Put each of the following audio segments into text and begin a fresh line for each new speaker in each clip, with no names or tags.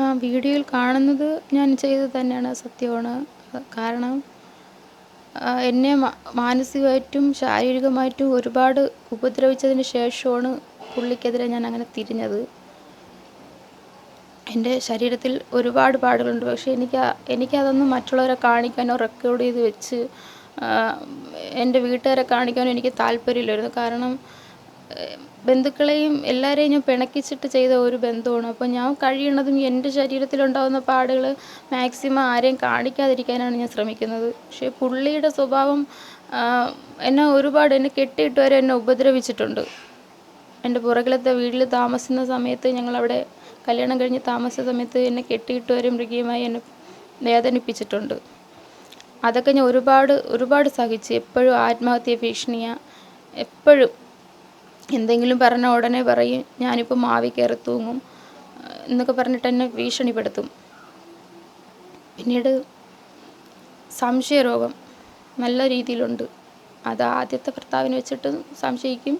ആ വീഡിയോയിൽ കാണുന്നത് ഞാൻ ചെയ്തത് തന്നെയാണ് സത്യമാണ്. കാരണം എന്നെ മാനസികമായിട്ടും ശാരീരികമായിട്ടും ഒരുപാട് ഉപദ്രവിച്ചതിന് ശേഷമാണ് പുള്ളിക്കെതിരെ ഞാൻ അങ്ങനെ തിരിഞ്ഞത്. എന്റെ ശരീരത്തിൽ ഒരുപാട് പാടുകളുണ്ട്. പക്ഷേ എനിക്ക് എനിക്കതൊന്നും മറ്റുള്ളവരെ കാണിക്കാനോ റെക്കോർഡ് ചെയ്ത് വെച്ച് എന്റെ വീട്ടുകാരെ കാണിക്കാനോ എനിക്ക് താല്പര്യമില്ലായിരുന്നു. കാരണം ബന്ധുക്കളെയും എല്ലാവരെയും ഞാൻ പിണക്കിച്ചിട്ട് ചെയ്ത ഒരു ബന്ധമാണ്. അപ്പോൾ ഞാൻ കഴിയുന്നതും എന്റെ ശരീരത്തിലുണ്ടാകുന്ന പാടുകൾ മാക്സിമം ആരെയും കാണിക്കാതിരിക്കാനാണ് ഞാൻ ശ്രമിക്കുന്നത്. പക്ഷേ പുള്ളിയുടെ സ്വഭാവം എന്നെ ഒരുപാട് എന്നെ കെട്ടിയിട്ട് വരെ എന്നെ ഉപദ്രവിച്ചിട്ടുണ്ട്. എന്റെ പുറകിലത്തെ വീട്ടിൽ താമസിക്കുന്ന സമയത്ത് ഞങ്ങളവിടെ കല്യാണം കഴിഞ്ഞ് താമസിച്ച സമയത്ത് എന്നെ കെട്ടിയിട്ട് വരെ മൃഗീയമായി എന്നെ വേദനിപ്പിച്ചിട്ടുണ്ട്. അതൊക്കെ ഞാൻ ഒരുപാട് ഒരുപാട് സഹിച്ച്. എപ്പോഴും ആത്മഹത്യ ഭീഷണിയാണ് എപ്പോഴും എന്തെങ്കിലും പറഞ്ഞ ഉടനെ പറയും ഞാനിപ്പോൾ മാവി കയറി തൂങ്ങും എന്നൊക്കെ പറഞ്ഞിട്ട് എന്നെ ഭീഷണിപ്പെടുത്തും. പിന്നീട് സംശയരോഗം നല്ല രീതിയിലുണ്ട്. അത് ആദ്യത്തെ ഭർത്താവിനെ വെച്ചിട്ട് സംശയിക്കും.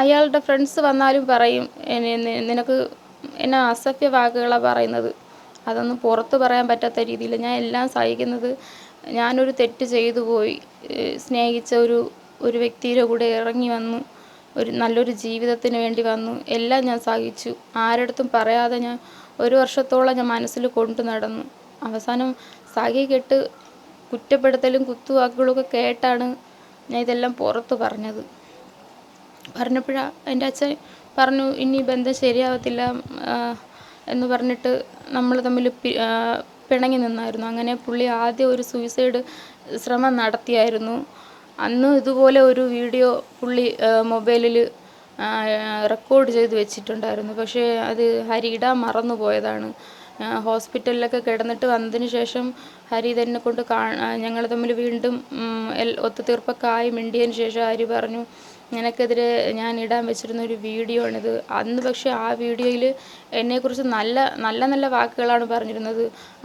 അയാളുടെ ഫ്രണ്ട്സ് വന്നാലും പറയും നിനക്ക് എന്നെ അസഭ്യ വാക്കുകളാണ് പറയുന്നത്. അതൊന്നും പുറത്ത് പറയാൻ പറ്റാത്ത രീതിയിൽ ഞാൻ എല്ലാം സഹിക്കുന്നത് ഞാനൊരു തെറ്റ് ചെയ്തു പോയി സ്നേഹിച്ച ഒരു ഒരു വ്യക്തിയുടെ കൂടെ ഇറങ്ങി വന്നു. ഒരു നല്ലൊരു ജീവിതത്തിന് വേണ്ടി വന്നു. എല്ലാം ഞാൻ സഹിച്ചു. ആരടുത്തും പറയാതെ ഞാൻ ഒരു വർഷത്തോളം ഞാൻ മനസ്സിൽ കൊണ്ടു നടന്നു. അവസാനം സഹി കെട്ട് കുറ്റപ്പെടുത്തലും കുത്തുവാക്കുകളൊക്കെ കേട്ടാണ് ഞാൻ ഇതെല്ലാം പുറത്ത് പറഞ്ഞത്. പറഞ്ഞപ്പോഴാണ് എന്റെ അച്ഛൻ പറഞ്ഞു ഇനി ബന്ധം ശരിയാവത്തില്ല എന്ന് പറഞ്ഞിട്ട് നമ്മൾ തമ്മിൽ പിണങ്ങി നിന്നായിരുന്നു. അങ്ങനെ പുള്ളി ആദ്യം ഒരു സൂയിസൈഡ് ശ്രമം നടത്തിയായിരുന്നു. അന്ന് ഇതുപോലെ ഒരു വീഡിയോ പുള്ളി മൊബൈലിൽ റെക്കോർഡ് ചെയ്ത് വെച്ചിട്ടുണ്ടായിരുന്നു. പക്ഷേ അത് ഹരി ഇടാൻ മറന്നു പോയതാണ് ഹോസ്പിറ്റലിലൊക്കെ കിടന്നിട്ട് വന്നതിന് ശേഷം ഹരി തന്നെ കൊണ്ട് കാണാൻ ഞങ്ങൾ തമ്മിൽ വീണ്ടും ഒത്തുതീർപ്പൊക്കെ ആയി മിണ്ടിയതിന് ശേഷം ഹരി പറഞ്ഞു നിനക്കെതിരെ ഞാൻ ഇടാൻ വെച്ചിരുന്ന ഒരു വീഡിയോ ആണിത്. അന്ന് പക്ഷേ ആ വീഡിയോയിൽ എന്നെക്കുറിച്ച് നല്ല നല്ല നല്ല വാക്കുകളാണ് പറഞ്ഞിരുന്നത്.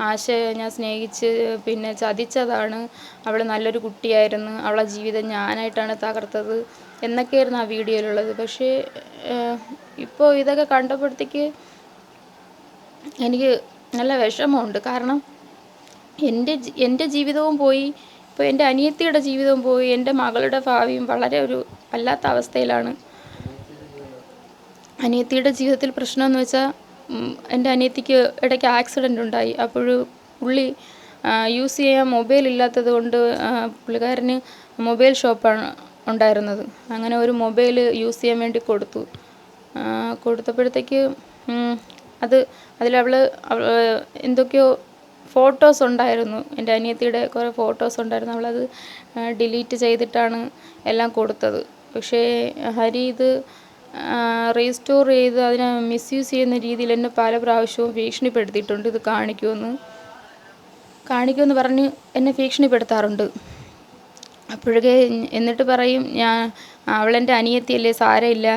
ആശയെ ഞാൻ സ്നേഹിച്ച് പിന്നെ ചതിച്ചതാണ്. അവൾ നല്ലൊരു കുട്ടിയായിരുന്നു. അവളെ ജീവിതം ഞാനായിട്ടാണ് തകർത്തത് എന്നൊക്കെയായിരുന്നു ആ വീഡിയോയിലുള്ളത്. പക്ഷേ ഇപ്പോൾ ഇതൊക്കെ കണ്ടപ്പോഴത്തേക്ക് എനിക്ക് നല്ല വിഷമമുണ്ട്. കാരണം എന്റെ എന്റെ ജീവിതവും പോയി ഇപ്പോൾ എന്റെ അനിയത്തിയുടെ ജീവിതവും പോയി എന്റെ മകളുടെ ഭാവിയും വളരെ ഒരു അല്ലാത്ത അവസ്ഥയിലാണ്. അനിയത്തിയുടെ ജീവിതത്തിൽ പ്രശ്നമെന്ന് വെച്ചാൽ എന്റെ അനിയത്തിക്ക് ഇടയ്ക്ക് ആക്സിഡന്റ് ഉണ്ടായി. അപ്പോൾ പുള്ളി യൂസ് ചെയ്യാൻ മൊബൈൽ ഇല്ലാത്തത് കൊണ്ട് പുള്ളിക്കാരന് മൊബൈൽ ഷോപ്പാണ് ഉണ്ടായിരുന്നത്. അങ്ങനെ ഒരു മൊബൈൽ യൂസ് ചെയ്യാൻ വേണ്ടി കൊടുത്തു. കൊടുത്തപ്പോഴത്തേക്ക് അത് അതിലവൾ എന്തൊക്കെയോ ഫോട്ടോസ് ഉണ്ടായിരുന്നു. എന്റെ അനിയത്തിയുടെ കുറേ ഫോട്ടോസ് ഉണ്ടായിരുന്നു. അവളത് ഡിലീറ്റ് ചെയ്തിട്ടാണ് എല്ലാം കൊടുത്തത്. പക്ഷേ ഹരി ഇത് റീസ്റ്റോർ ചെയ്ത് അതിനെ മിസ്യൂസ് ചെയ്യുന്ന രീതിയിൽ എന്നെ പല പ്രാവശ്യവും ഭീഷണിപ്പെടുത്തിയിട്ടുണ്ട്. ഇത് കാണിക്കുമെന്ന്. കാണിക്കുമെന്ന് പറഞ്ഞ് എന്നെ ഭീഷണിപ്പെടുത്താറുണ്ട്. അപ്പോഴൊക്കെ എന്നിട്ട് പറയും ഞാൻ അവളെന്റെ അനിയത്തിയല്ലേ സാരമില്ല.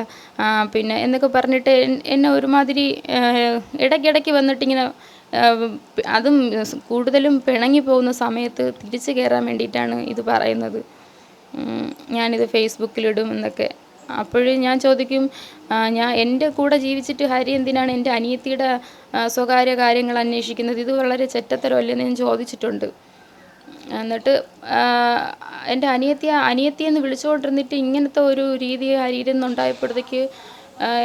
പിന്നെ എന്നൊക്കെ പറഞ്ഞിട്ട് എന്നെ ഒരുമാതിരി ഇടയ്ക്കിടയ്ക്ക് വന്നിട്ടിങ്ങനെ അതും കൂടുതലും പിണങ്ങി പോകുന്ന സമയത്ത് തിരിച്ചു കയറാൻ വേണ്ടിയിട്ടാണ് ഇത് പറയുന്നത്. ഞാനിത് ഫേസ്ബുക്കിലിടും എന്നൊക്കെ. അപ്പോഴും ഞാൻ ചോദിക്കും ഞാൻ എന്റെ കൂടെ ജീവിച്ചിട്ട് ഹരി എന്തിനാണ് എന്റെ അനിയത്തിയുടെ സ്വകാര്യ കാര്യങ്ങൾ അന്വേഷിക്കുന്നത്? ഇത് വളരെ ചെറ്റത്തരമല്ലെന്ന് ഞാൻ ചോദിച്ചിട്ടുണ്ട്. എന്നിട്ട് എന്റെ അനിയത്തിയെ അനിയത്തിയെന്ന് വിളിച്ചുകൊണ്ടിരുന്നിട്ട് ഇങ്ങനത്തെ ഒരു രീതി ഹരിയിൽ നിന്നുണ്ടായപ്പോഴത്തേക്ക്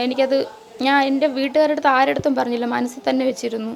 എനിക്കത് ഞാൻ എന്റെ വീട്ടുകാരുടെ അടുത്ത് ആരുടെ അടുത്തും പറഞ്ഞില്ല മനസ്സിൽ തന്നെ വെച്ചിരുന്നു.